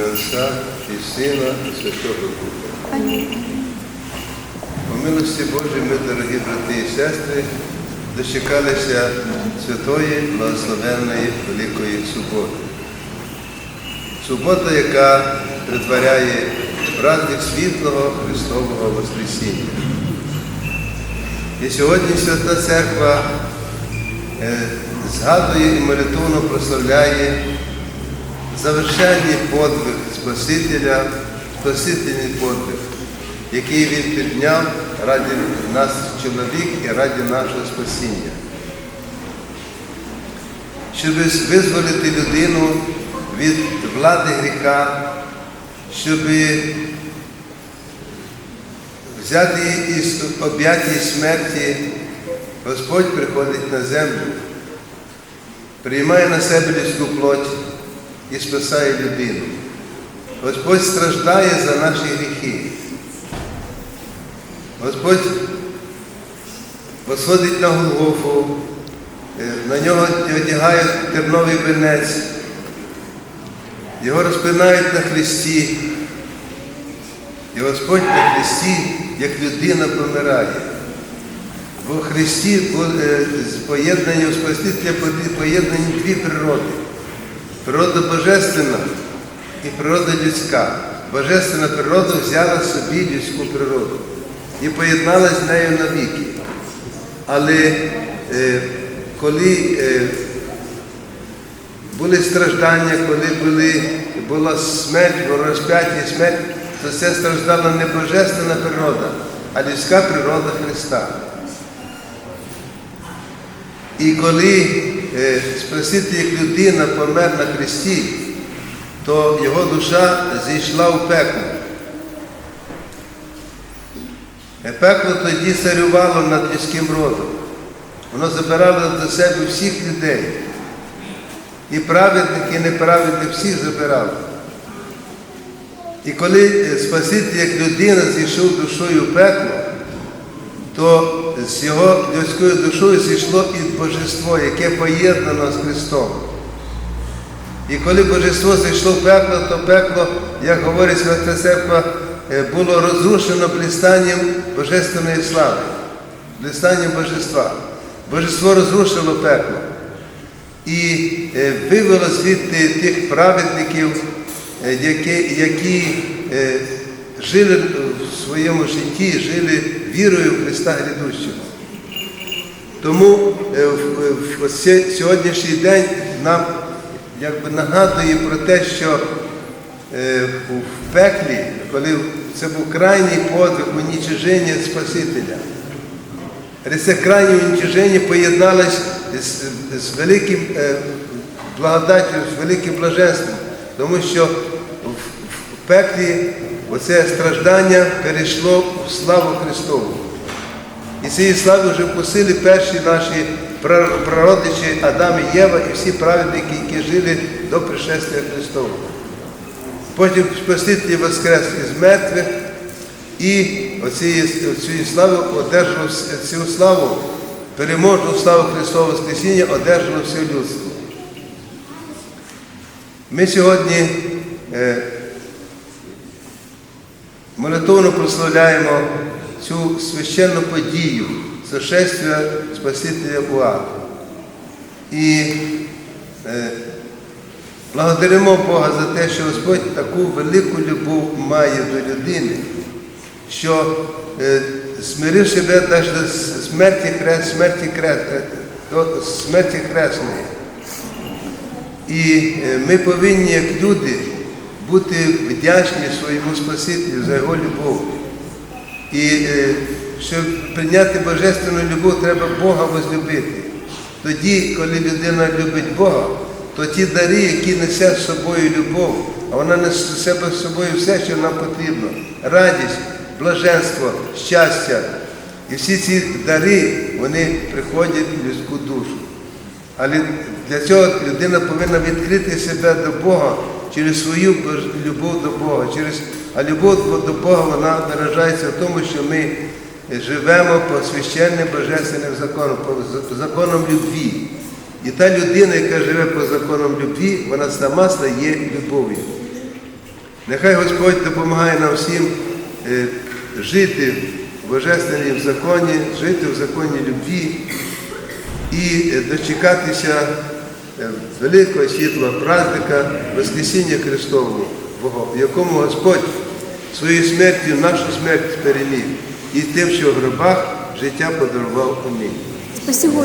ім'я Отця і Сина і Святого Духа. По милості Божій ми, дорогі брати і сестри, дочекалися святої благословенної Великої Суботи. Субота, яка притворяє праздник світлого Христового Воскресіння. І сьогодні Свята Церква е, згадує і молитовно прославляє завершальний подвиг Спасителя, Спасительний подвиг, який Він підняв ради нас, чоловік, і ради нашого спасіння. Щоб визволити людину від влади гріха, щоб взяти із об'яття смерті, Господь приходить на землю, приймає на себе людську плоть і спасає людину. Господь страждає за наші гріхи. Господь посходить на Голгофу, е, на нього одягають терновий венець, його розпинають на хресті. І Господь на хресті, як людина помирає. Бо в Христі е, поєднані у Спасителя поєднані дві природи. Природа божественна і природа людська. Божественна природа взяла собі людську природу і поєдналася з нею навіки. Але е, коли е, були страждання, коли були, була смерть, розп'яття смерть, то це страждала не божественна природа, а людська природа Христа. І коли е, Спаситель як людина помер на Христі, то його душа зійшла в пекло. Е, Пекло тоді царювало над людським родом. Воно забирало до себе всіх людей. І праведники, і неправедних всіх забирало. І коли е, Спаситель як людина зійшов душою в пекло, то з його людською душою зійшло і божество, яке поєднано з Христом. І коли божество зійшло в пекло, то пекло, як говорить Свята Церква, е, було розрушено блистанням Божественної слави, блистанням Божества. Божество розрушило пекло і е, вивело звідти тих праведників, е, які, які жили в своєму житті, жили вірою в Христа Грядущого. Тому сьогоднішній день нам якби нагадує про те, що в пеклі, коли це був крайній подвиг унічиження Спасителя, це крайнє унічиження поєдналось з, з великим благодаттю, з великим блаженством, тому що в пеклі оце страждання перейшло в славу Христову. І цієї слави вже вкусили перші наші прародичі Адам і Єва і всі праведники, які жили до пришестя Христового. Потім Спаситель воскрес із мертвих і оцієї слави одержав цю славу, переможну славу Христового Воскресіння одержало все людство. Ми сьогодні е, молитовно прославляємо цю священну подію сошествия Спасителя у ад. І е, благодаримо Бога за те, що Господь таку велику любов має до людини, що е, смирив себе навіть до смерті, хрест, смерті, хрест, до смерті хресної. І е, ми повинні, як люди, бути вдячні своєму Спасителю за його любов. І е, щоб прийняти божественну любов, треба Бога возлюбити. Тоді, коли людина любить Бога, то ті дари, які несе з собою любов, а вона несе себе з собою все, що нам потрібно. Радість, блаженство, щастя. І всі ці дари, вони приходять в людську душу. Але для цього людина повинна відкрити себе до Бога через свою любов до Бога. Через, А любов до Бога вона виражається в тому, що ми живемо по священним божественним законам, по законам любві. І та людина, яка живе по законам любві, вона сама стає любов'ю. Нехай Господь допомагає нам всім е, жити в божественнім законі, жити в законі любві і е, дочекатися е, великого світлого праздника Воскресіння Христового, в якому Господь своєю смертю нашу смерть переміг і тим, що в гробах життя подарував Амінь. Спасибо.